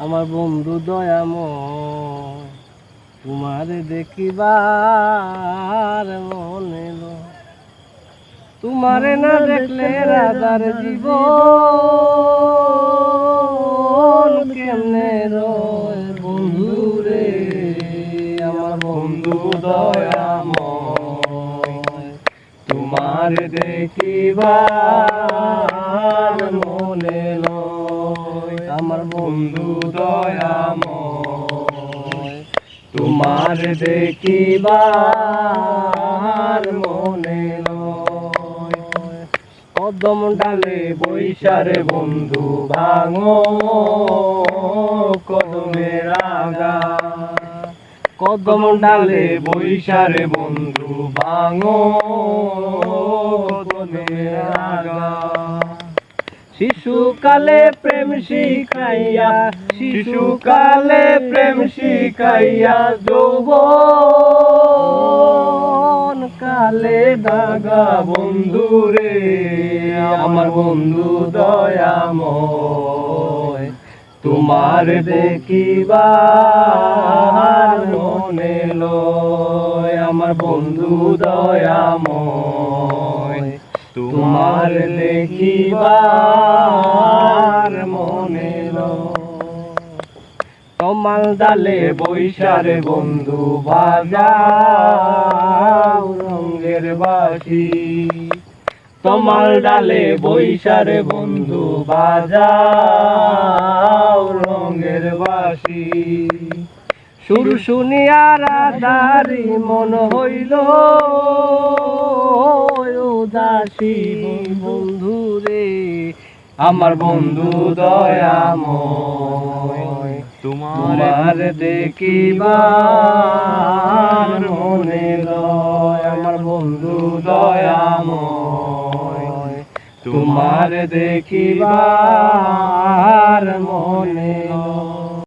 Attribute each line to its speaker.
Speaker 1: আমার বন্ধু দয়াময় তোমারে দেখিবার মনে তোমারে না দেখলে রাজার জীবন কেমনে রয় বন্ধু রে? আমার বন্ধু দয়াময় তোমার দেখিবার বন্ধু দয়াময়, তোমার দেখিবার মনে কদম ডালে বৈশারে বন্ধু ভাঙো কদমের আগা কদম ডালে বৈশারে বন্ধু ভাঙো কদমের আগা শিশুকালে প্রেম শিখাইয়া, শিশুকালে প্রেম শিখাইয়া যৌবন কালে দাগা বন্ধু রে আমার বন্ধু দয়াময়। তোমার দেখিবার মনে লয়, আমার বন্ধু দয়াময়। তোমার দেখিবার মনে তমাল ডালে বৈশারে বন্ধু বাজাও রঙের বাসি তমাল ডালে বৈশারে বন্ধু বাজাও রঙের বাসি সুর শুনিয়া রাধারি মন হইল উদাসী বন্ধু রে, আমার বন্ধু দয়াময়। তোমার দেখিবার মনে আমার বন্ধু দয়াময়। তোমার দেখিবার মনে